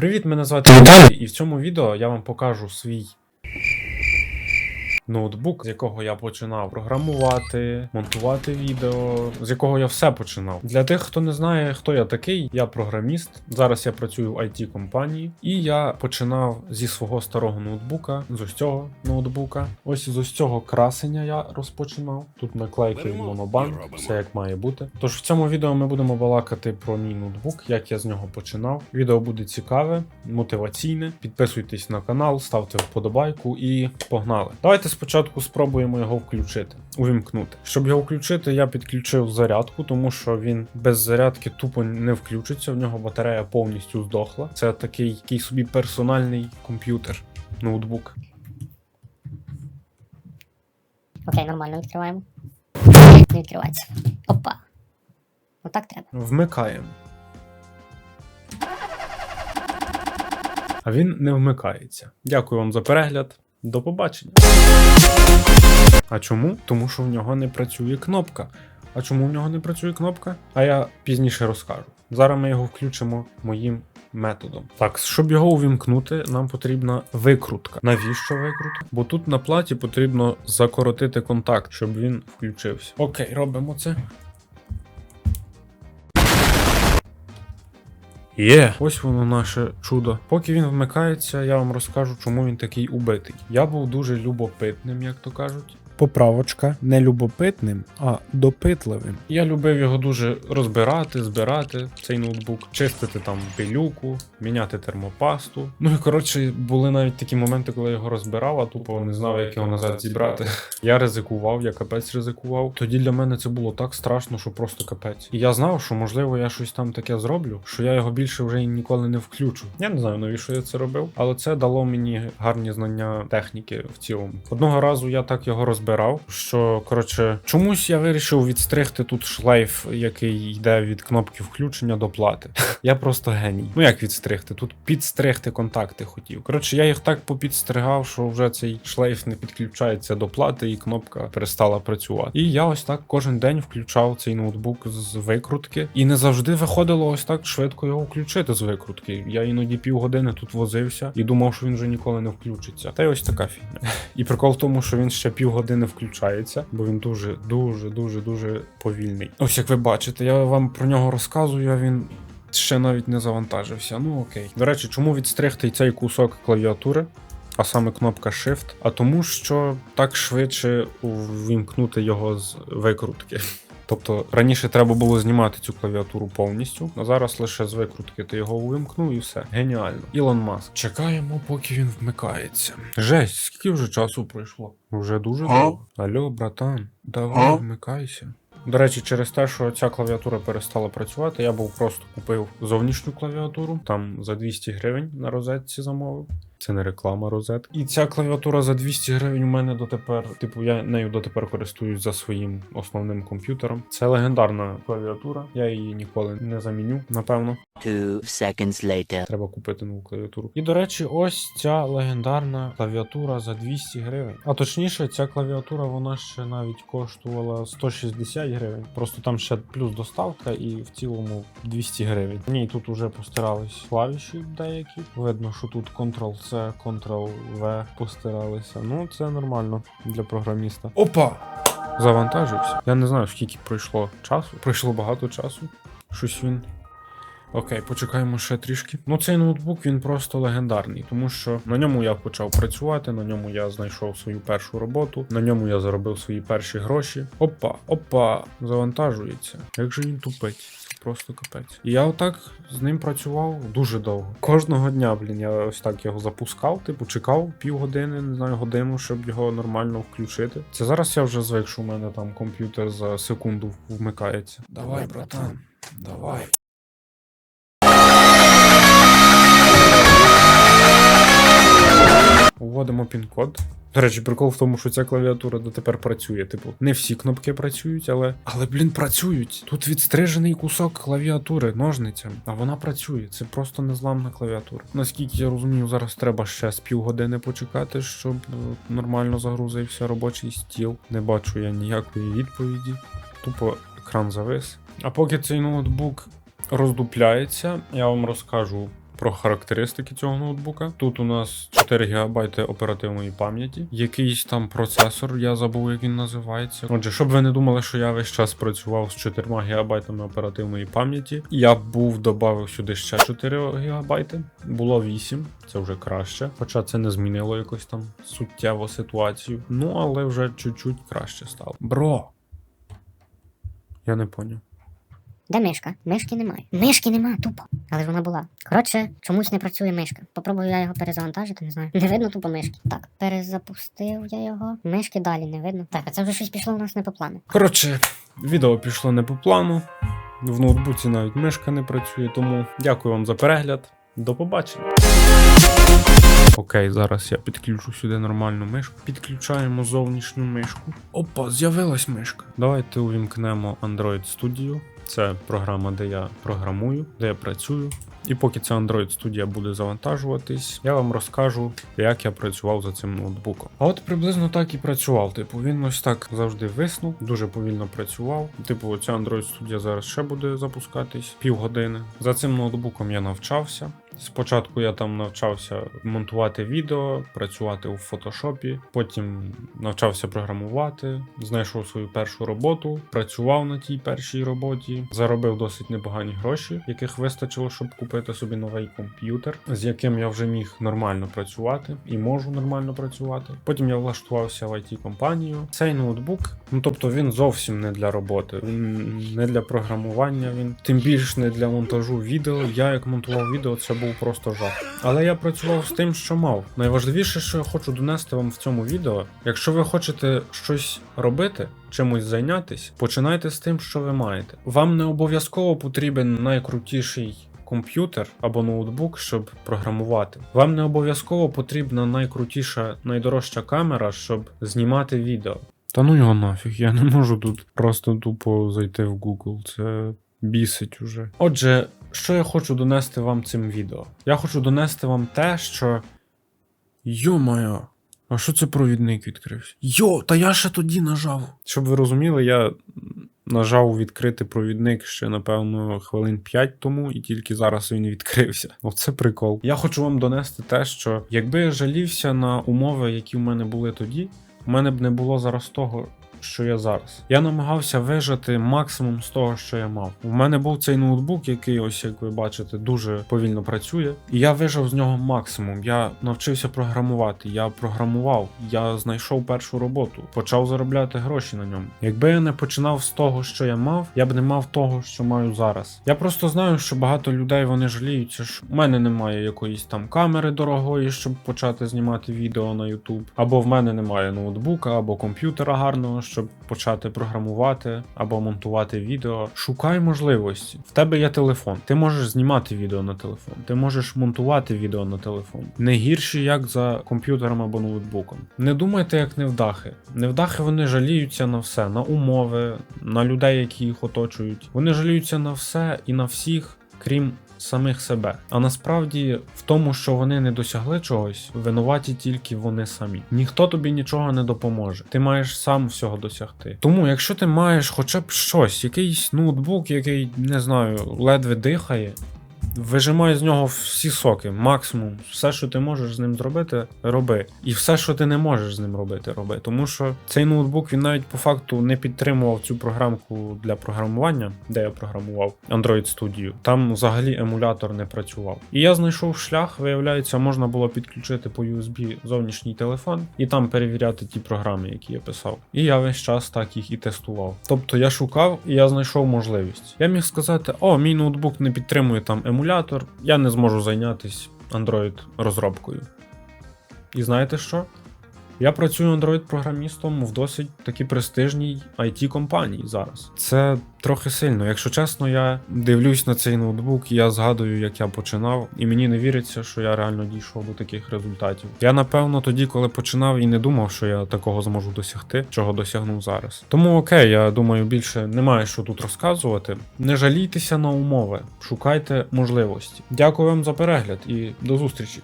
Привіт, мене звати Віталій, і в цьому відео я вам покажу свій ноутбук, з якого я починав програмувати, монтувати відео, з якого я все починав. Для тих, хто не знає, хто я такий, я програміст. Зараз я працюю в it компанії, і я починав зі свого старого ноутбука, з ось цього ноутбука. Ось з ось цього красення я розпочинав. Тут наклейки Monobank, все як має бути. Тож в цьому відео ми будемо балакати про мій ноутбук, як я з нього починав. Відео буде цікаве, мотиваційне. Підписуйтесь на канал, ставте вподобайку і погнали. Давайте спочатку спробуємо його включити, увімкнути. Щоб його включити, я підключив зарядку, тому що він без зарядки тупо не включиться. В нього батарея повністю здохла. Це такий, такий собі персональний комп'ютер, ноутбук. Окей, нормально відкриваємо. Не відкривається. Опа. Отак треба. Вмикаємо. А він не вмикається. Дякую вам за перегляд. До побачення. А чому? Тому що в нього не працює кнопка. А чому в нього не працює кнопка? А я пізніше розкажу. Зараз ми його включимо моїм методом. Так, щоб його увімкнути, нам потрібна викрутка. Навіщо викрутка? Бо тут на платі потрібно закоротити контакт, щоб він включився. Окей, робимо це. Є, ось воно наше чудо. Поки він вмикається, я вам розкажу, чому він такий убитий. Я був дуже любопитним, як то кажуть. Поправочка не любопитним, а допитливим. Я любив його дуже розбирати, збирати цей ноутбук, чистити там пилюку, міняти термопасту. Ну і коротше, були навіть такі моменти, коли я його розбирав, а тупо не знав, як його назад зібрати. Я ризикував, я капець ризикував. Тоді для мене це було так страшно, що просто капець. І я знав, що можливо я щось там таке зроблю, що я його більше вже ніколи не включу. Я не знаю, навіщо я це робив, але це дало мені гарні знання техніки в цілому. Одного разу я так його розбирав, що коротше, чомусь я вирішив відстригти тут шлейф, який йде від кнопки включення до плати. Я просто геній. Ну як відстригти? Тут підстригти контакти хотів. Коротше, я їх так попідстригав, що вже цей шлейф не підключається до плати, і кнопка перестала працювати. І я ось так кожен день включав цей ноутбук з викрутки, і не завжди виходило ось так швидко його включити з викрутки. Я іноді півгодини тут возився і думав, що він вже ніколи не включиться. Та й ось така фігня. І прикол в тому, що він ще півгодини включається, бо він дуже, дуже, дуже, дуже повільний. Ось як ви бачите, я вам про нього розказую, а він. Ще навіть не завантажився. Ну окей. До речі, чому відстригти цей кусок клавіатури, а саме кнопка Shift? А тому, що так швидше увімкнути його з викрутки. Тобто раніше треба було знімати цю клавіатуру повністю, а зараз лише з викрутки ти його увімкнув і все. Геніально. Ілон Маск. Чекаємо, поки він вмикається. Жесть, скільки вже часу пройшло? Вже дуже довго. Алло, братан, давай вмикайся. До речі, через те, що ця клавіатура перестала працювати, я був просто купив зовнішню клавіатуру, там за 200 гривень на розетці замовив. Це не реклама розетки. І ця клавіатура за 200 гривень у мене дотепер, типу, я нею дотепер користуюсь за своїм основним комп'ютером. Це легендарна клавіатура. Я її ніколи не заміню, напевно. Two seconds later. Треба купити нову клавіатуру. І до речі, ось ця легендарна клавіатура за 200 гривень. А точніше, ця клавіатура вона ще навіть коштувала 160 гривень. Просто там ще плюс доставка, і в цілому 200 гривень. Ні, тут уже постирались клавіші деякі. Видно, що тут Ctrl-C, Ctrl-V постиралися. Ну, це нормально для програміста. Опа! Завантажився. Я не знаю, скільки пройшло часу. Пройшло багато часу. Щось він Окей, почекаємо ще трішки. Ну, цей ноутбук він просто легендарний, тому що на ньому я почав працювати, на ньому я знайшов свою першу роботу, на ньому я заробив свої перші гроші. Опа, опа, завантажується. Як же він тупить? Це просто капець. І я отак з ним працював дуже довго. Кожного дня, блін, я ось так його запускав, типу, чекав півгодини, не знаю, годину, щоб його нормально включити. Це зараз я вже звик, що у мене там комп'ютер за секунду вмикається. Давай, братан, давай. Вводимо пін-код. До речі, прикол в тому, що ця клавіатура дотепер працює. Типу, не всі кнопки працюють, але. Але, блін, працюють. Тут відстрижений кусок клавіатури ножницями, а вона працює. Це просто незламна клавіатура. Наскільки я розумію, зараз треба ще з півгодини почекати, щоб е, нормально загрузився робочий стіл. Не бачу я ніякої відповіді. Тупо екран завис. А поки цей ноутбук роздупляється, я вам розкажу про характеристики цього ноутбука. Тут у нас 4 ГБ оперативної пам'яті, якийсь там процесор, я забув, як він називається. Отже, щоб ви не думали, що я весь час працював з 4 ГБ оперативної пам'яті, я був додав сюди ще 4 ГБ. Було 8, це вже краще. Хоча це не змінило якось там суттєво ситуацію. Ну, але вже чуть-чуть краще стало. Бро. Я не поняв. Де мишка? Мишки немає. Мишки нема, тупо. Але ж вона була. Коротше, чомусь не працює мишка. Попробую я його перезавантажити, не знаю. Не видно тупо мишки. Так, перезапустив я його. Мишки далі не видно. Так, а це вже щось пішло у нас не по плану. Коротше, відео пішло не по плану. В ноутбуці навіть мишка не працює, тому дякую вам за перегляд. До побачення. Окей, зараз я підключу сюди нормальну мишку. Підключаємо зовнішню мишку. Опа, з'явилась мишка. Давайте увімкнемо Android Studio. Це програма, де я програмую, де я працюю. І поки ця Android Studio буде завантажуватись, я вам розкажу, як я працював за цим ноутбуком. А от приблизно так і працював. Типу, він ось так завжди виснув, дуже повільно працював. Типу, ця Android Studio зараз ще буде запускатись півгодини. За цим ноутбуком я навчався. Спочатку я там навчався монтувати відео, працювати у фотошопі, потім навчався програмувати, знайшов свою першу роботу, працював на тій першій роботі, заробив досить непогані гроші, яких вистачило, щоб купити собі новий комп'ютер, з яким я вже міг нормально працювати і можу нормально працювати. Потім я влаштувався в it компанію. Цей ноутбук, ну тобто він зовсім не для роботи, він не для програмування, він тим більш не для монтажу відео. Я як монтував відео, це був просто жах. Але я працював з тим, що мав. Найважливіше, що я хочу донести вам в цьому відео, якщо ви хочете щось робити, чимось зайнятись, починайте з тим, що ви маєте. Вам не обов'язково потрібен найкрутіший. Комп'ютер або ноутбук, щоб програмувати. Вам не обов'язково потрібна найкрутіша, найдорожча камера, щоб знімати відео. Та ну його нафіг, я не можу тут просто тупо зайти в Google. Це бісить уже. Отже, що я хочу донести вам цим відео? Я хочу донести вам те, що. Йо-моє, а що це провідник відкрився? Йо, та я ще тоді нажав. Щоб ви розуміли, я нажав відкрити провідник ще, напевно, хвилин 5 тому, і тільки зараз він відкрився. Оце прикол. Я хочу вам донести те, що якби я жалівся на умови, які в мене були тоді, у мене б не було зараз того. Що я зараз. Я намагався вижати максимум з того, що я мав. У мене був цей ноутбук, який, ось як ви бачите, дуже повільно працює. І я вижав з нього максимум. Я навчився програмувати, я програмував, я знайшов першу роботу, почав заробляти гроші на ньому. Якби я не починав з того, що я мав, я б не мав того, що маю зараз. Я просто знаю, що багато людей вони жаліються, що в мене немає якоїсь там камери дорогої, щоб почати знімати відео на YouTube, або в мене немає ноутбука, або комп'ютера гарного, щоб почати програмувати або монтувати відео. Шукай можливості. В тебе є телефон. Ти можеш знімати відео на телефон, ти можеш монтувати відео на телефон. Не гірше, як за комп'ютером або ноутбуком. Не думайте, як невдахи. Невдахи вони жаліються на все, на умови, на людей, які їх оточують. Вони жаліються на все і на всіх, крім самих себе. А насправді в тому, що вони не досягли чогось, винуваті тільки вони самі. Ніхто тобі нічого не допоможе. Ти маєш сам всього досягти. Тому, якщо ти маєш хоча б щось, якийсь ноутбук, який не знаю, ледве дихає. Вижимай з нього всі соки, максимум. Все, що ти можеш з ним зробити, роби. І все, що ти не можеш з ним робити, роби. Тому що цей ноутбук він навіть по факту не підтримував цю програмку для програмування, де я програмував Android Studio. Там взагалі емулятор не працював. І я знайшов шлях, виявляється, можна було підключити по USB зовнішній телефон і там перевіряти ті програми, які я писав. І я весь час так їх і тестував. Тобто я шукав і я знайшов можливість. Я міг сказати: о, мій ноутбук не підтримує там емулятор, я не зможу зайнятися Android розробкою. І знаєте що? Я працюю Android-програмістом в досить таки престижній it компанії зараз. Це трохи сильно. Якщо чесно, я дивлюсь на цей ноутбук, я згадую, як я починав, і мені не віриться, що я реально дійшов до таких результатів. Я напевно тоді, коли починав, і не думав, що я такого зможу досягти, чого досягнув зараз. Тому окей, я думаю, більше немає що тут розказувати. Не жалійтеся на умови, шукайте можливості. Дякую вам за перегляд і до зустрічі.